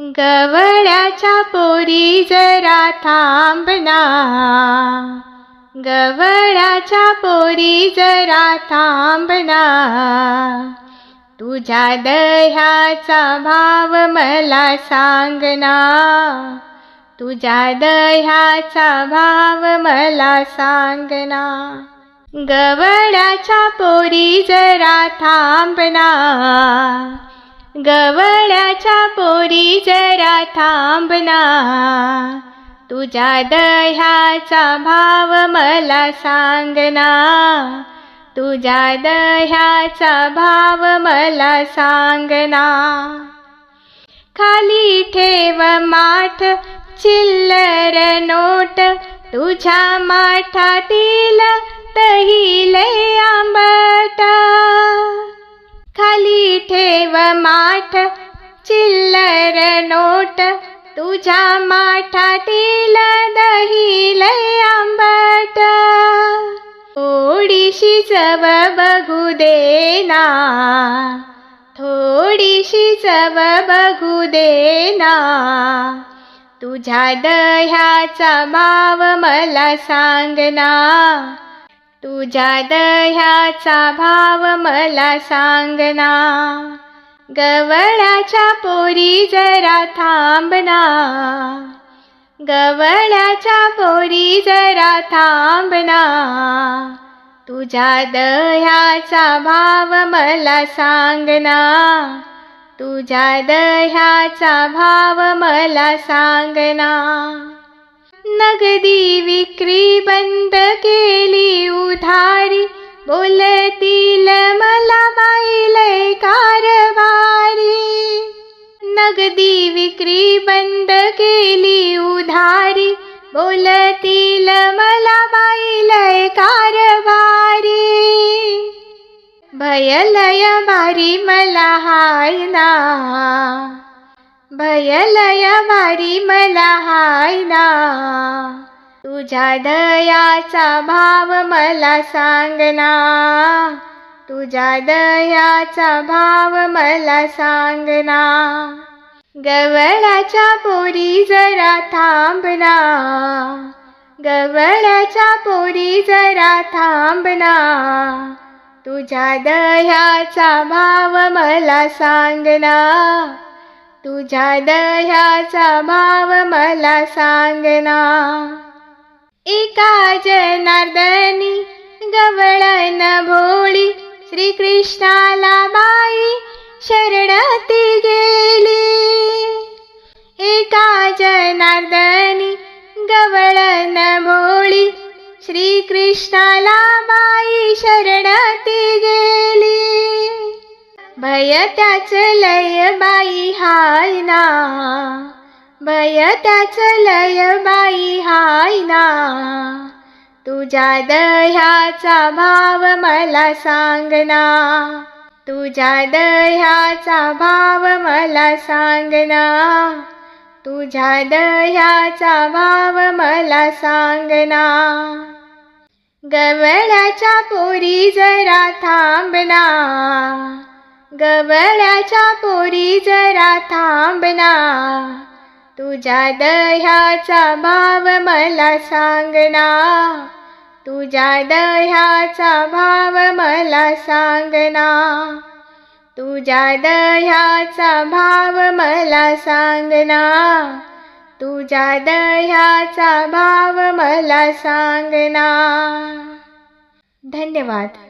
गवळ्याच्या पोरी जरा थांबना. गवळ्याच्या पोरी जरा थांबना. तुझ्या दह्याचा भाव मला सांगना. तुझ्या दह्याचा भाव मला सांगना. गवळ्याच्या पोरी जरा थांबना. गवळ्याच्या पोरी जरा थांबना तुझ्या दह्याचा भाव मला सांगना तुझ्या दह्याचा भाव मला सांगना खाली ठेव माठ चिल्लर नोट. तुझ्या माठातील माठ चिल्लर नोट तुझ्या माठातील दही लय आंबट. थोडीशी चव बघू दे ना थोडीशी चव बघू देना तुझ्या दह्याचा भाव मला सांगना तुझ्या दह्याचा भाव मला सांगना गवळ्याच्या पोरी जरा थांबना गवळ्याच्या पोरी जरा थांबना तुझ्या दह्याचा भाव मला सांगना तुझ्या दह्याचा भाव मला सांगना नगदी विक्री बंद केली उधारी बोलतील मला बाई. विक्री बंद केली उधारी. बोलतील मला बाईले कारभारी. भयलय भारी मला हाय ना. भयलय भारी मला हाय ना. तुझ्या दयाचा भाव मला सांगना तुझ्या दयाचा भाव मला सांगना गवळाच्या पोरी जरा थांबना. गवळाच्या पोरी जरा थांबना. तुझ्या दह्याचा भाव मला सांगना. तुझ्या दह्याचा भाव मला सांगना. एका जनार्दनी गवळन भोळी श्रीकृष्णाला बाई शरणती गेली. जनार्दनी गवळन भोळी श्रीकृष्णाला बाई शरणती गेली. भय त्याच लय बाई हाय ना. भय त्याच लय बाई हाय ना. तुझ्या दह्याचा भाव मला सांगना तुझ्या दह्याचा भाव मला सांगना तुझ्या दह्याचा भाव मला सांगना गवळ्याच्या पोरी जरा थांबना गवळ्याच्या पोरी जरा थांबना तुझ्या दह्याचा भाव मला सांगना तुझ्या दह्याचा भाव मला सांगना तुझ्या दह्याचा भाव मला सांगना तुझ्या दह्याचा भाव मला सांगना धन्यवाद.